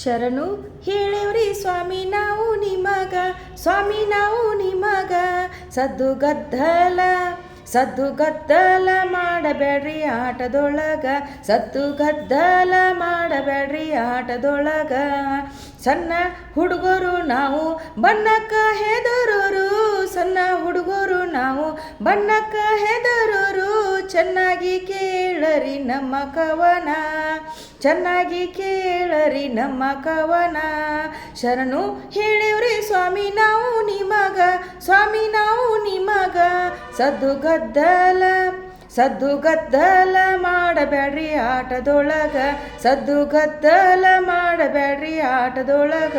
ಶರಣು ಹೇಳೇವ್ರಿ ಸ್ವಾಮಿ ನಾವು ನಿಮಗ, ಸ್ವಾಮಿ ನಾವು ನಿಮಗ. ಸದ್ದು ಗದ್ದಲ ಸದ್ದು ಗದ್ದಲ ಮಾಡಬೇಡ್ರಿ ಆಟದೊಳಗ. ಸದ್ದು ಗದ್ದಲ ಮಾಡಬೇಡ್ರಿ ಆಟದೊಳಗ. ಸಣ್ಣ ಹುಡುಗರು ನಾವು ಬಣ್ಣಕ್ಕ ಹೆದರೋರು. ಸಣ್ಣ ಹುಡುಗರು ನಾವು ಬಣ್ಣಕ್ಕ ಹೆದರೋರು. ಚೆನ್ನಾಗಿ ಕೇಳರಿ ನಮ್ಮ ಕವನ, ಚೆನ್ನಾಗಿ ಕೇಳರಿ ನಮ್ಮ ಕವನ. ಶರಣು ಹೇಳಿವ್ರಿ ಸ್ವಾಮಿ ನಾವು ನಿಮಗ ಸ್ವಾಮಿ ನಾವು ನಿಮಗ ಸದ್ದು ಗದ್ದಲ ಸದ್ದು ಗದ್ದಲ ಮಾಡಬೇಡ್ರಿ ಆಟದೊಳಗ. ಸದ್ದು ಗದ್ದಲ ಮಾಡಬೇಡ್ರಿ ಆಟದೊಳಗ.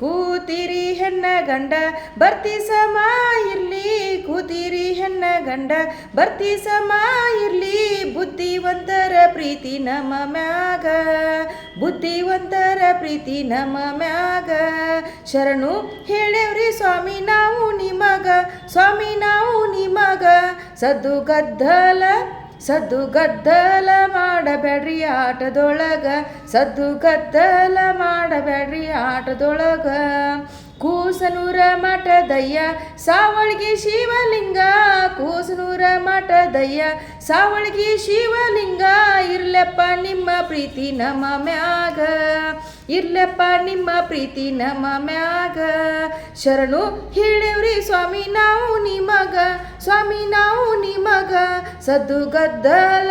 ಕೂತಿರಿ ಹೆಣ್ಣ ಗಂಡ, ಬರ್ತಿ ಸಮ ಇರ್ಲಿ. ಗಂಡ ಬರ್ತಿ ಸಮ ಇರ್ಲಿ ಬುದ್ಧಿವಂತರ ಪ್ರೀತಿ ನಮ್ಮ ಮ್ಯಾಗ. ಬುದ್ಧಿವಂತರ ಪ್ರೀತಿ ನಮ್ಮ ಮ್ಯಾಗ. ಶರಣು ಹೇಳೇವ್ರಿ ಸ್ವಾಮಿ ನಾವು ನಿಮಗ ಸ್ವಾಮಿ ನಾವು ನಿಮಗ ಸದ್ದು ಗದ್ದಲ ಸದ್ದು ಗದ್ದಲ ಮಾಡಬೇಡ್ರಿ ಆಟದೊಳಗ. ಸದ್ದು ಗದ್ದಲ ಮಾಡಬೇಡ್ರಿ ಆಟದೊಳಗ. ಕೂಸನೂರ ಮಠದಯ್ಯ, ಸಾವಳಿಗೆ ಶಿವಲಿಂಗ ದಯ್ಯ ಸಾವಳಗಿ ಶಿವಲಿಂಗ, ಇರ್ಲಪ್ಪ ನಿಮ್ಮ ಪ್ರೀತಿ ನಮ್ಮ ಮ್ಯಾಗ. ಇರ್ಲಪ್ಪ ನಿಮ್ಮ ಪ್ರೀತಿ ನಮ್ಮ ಮ್ಯಾಗ. ಶರಣು ಹೇಳೇವ್ರಿ ಸ್ವಾಮಿ, ನಾವು ನಿಮಗ ಸ್ವಾಮಿ, ನಾವು ನಿಮಗ ಸದ್ದು ಗದ್ದಲ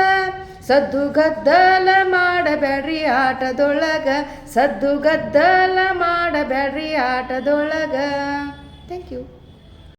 ಸದ್ದು ಗದ್ದಲ ಮಾಡಬೇಡ್ರಿ ಆಟದೊಳಗ. ಸದ್ದು ಗದ್ದಲ ಮಾಡಬೇಡ್ರಿ ಆಟದೊಳಗ. Thank you